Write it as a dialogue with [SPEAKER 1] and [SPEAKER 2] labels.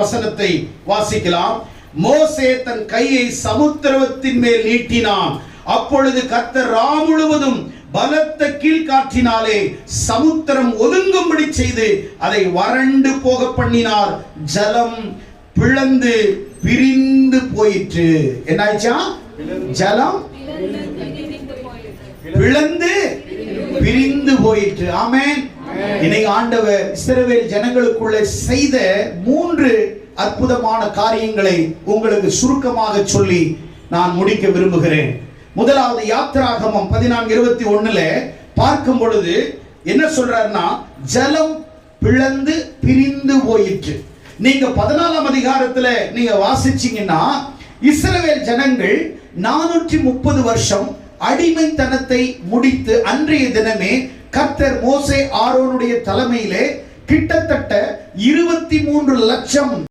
[SPEAKER 1] வசனத்தை வாசிக்கலாம். மோசே தன் கையை சமுத்திரத்தின் மேல் நீட்டினான். அப்பொழுது கர்த்தர் ரா முழுவதும் பலத்த கீழ்காற்றினாலே சமுத்திரம் ஒதுங்கும்படி செய்து அதை வறண்டு போக பண்ணினார். ஜலம் பிளந்து பிரிந்து போயிற்று. என்னாச்சா ஜலம் பிளந்து பிரிந்து போயிற்று. ஆமென். இன்னைக்கு ஆண்டவர் இஸ்ரவேல் ஜனங்களுக்குள்ள செய்த மூன்று அற்புதமான காரியங்களை உங்களுக்கு சுருக்கமாக சொல்லி நான் முடிக்க விரும்புகிறேன். முதலாவது யாத்திராகமம் பதினான்கு இருபத்தி ஒண்ணுல பார்க்கும் பொழுது என்ன சொல்றாருன்னா ஜலம் பிளந்து பிரிந்து போயிற்று. நீங்க பதினாலாம் அதிகாரத்துல நீங்க வாசிச்சீங்கன்னா இஸ்ரவேல் ஜனங்கள் நானூற்றி முப்பது வருஷம் அடிமைத்தனத்தை முடித்து அன்றைய தினமே கர்த்தர் மோசே ஆரோனுடைய தலைமையிலே கிட்டத்தட்ட இருபத்தி மூன்று லட்சம்